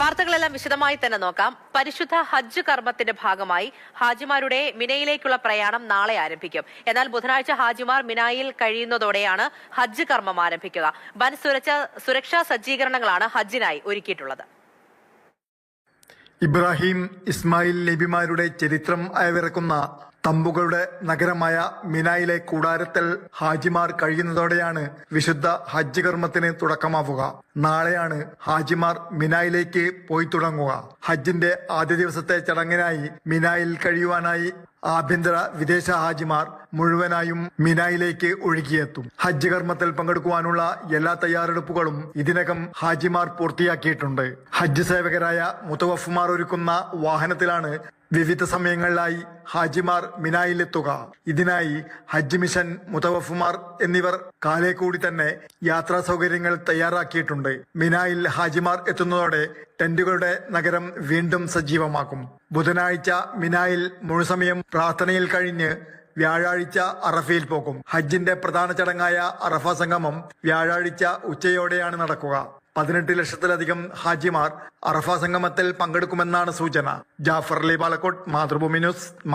വാർത്തകളെല്ലാം വിശദമായി തന്നെ നോക്കാം. പരിശുദ്ധ ഹജ്ജ് കർമ്മത്തിന്റെ ഭാഗമായി ഹാജിമാരുടെ മിനയിലേക്കുള്ള പ്രയാണം നാളെ ആരംഭിക്കും. എന്നാൽ ബുധനാഴ്ച ഹാജിമാർ മിനായിൽ കഴിയുന്നതോടെയാണ് ഹജ്ജ് കർമ്മം ആരംഭിക്കുക. വൻ സുരക്ഷാ സജ്ജീകരണങ്ങളാണ് ഹജ്ജിനായി ഒരുക്കിയിട്ടുള്ളത്. ഇബ്രാഹിം ഇസ്മായിൽ നബിമാരുടെ ചരിത്രം അയവിറക്കുന്ന തമ്പുകളുടെ നഗരമായ മിനായിലെ കൂടാരത്തിൽ ഹാജിമാർ കഴിയുന്നതോടെയാണ് വിശുദ്ധ ഹജ്ജ് കർമ്മത്തിന് തുടക്കമാവുക. നാളെയാണ് ഹാജിമാർ മിനായിലേക്ക് പോയി തുടങ്ങുക. ഹജ്ജിന്റെ ആദ്യ ദിവസത്തെ ചടങ്ങിനായി മിനായിൽ കഴിയുവാനായി ആഭ്യന്തര വിദേശ ഹാജിമാർ മുഴുവനായും മിനായിലേക്ക് ഒഴുകിയെത്തും. ഹജ്ജ് കർമ്മത്തിൽ പങ്കെടുക്കുവാനുള്ള എല്ലാ തയ്യാറെടുപ്പുകളും ഇതിനകം ഹാജിമാർ പൂർത്തിയാക്കിയിട്ടുണ്ട്. ഹജ്ജ് സേവകരായ മുത്തവഫുമാർ ഒരുക്കുന്ന വാഹനത്തിലാണ് വിവിധ സമയങ്ങളിലായി ഹാജിമാർ മിനായിലെത്തുക. ഇതിനായി ഹജ്ജ് മിഷൻ മുതവഫുമാർ എന്നിവർ കാലേ കൂടി തന്നെ യാത്രാ സൗകര്യങ്ങൾ തയ്യാറാക്കിയിട്ടുണ്ട്. മിനായിൽ ഹാജിമാർ എത്തുന്നതോടെ ടെന്റുകളുടെ നഗരം വീണ്ടും സജീവമാക്കും. ബുധനാഴ്ച മിനായിൽ മുഴുസമയം പ്രാർത്ഥനയിൽ കഴിഞ്ഞ് വ്യാഴാഴ്ച അറഫയിൽ പോകും. ഹജ്ജിന്റെ പ്രധാന ചടങ്ങായ അറഫ സംഗമം വ്യാഴാഴ്ച ഉച്ചയോടെയാണ് നടക്കുക. പതിനെട്ട് ലക്ഷത്തിലധികം ഹാജിമാർ അറഫ സംഗമത്തിൽ പങ്കെടുക്കുമെന്നാണ് സൂചന. ജാഫർ അലി പാലക്കോട്ട് മാതൃഭൂമി ന്യൂസ്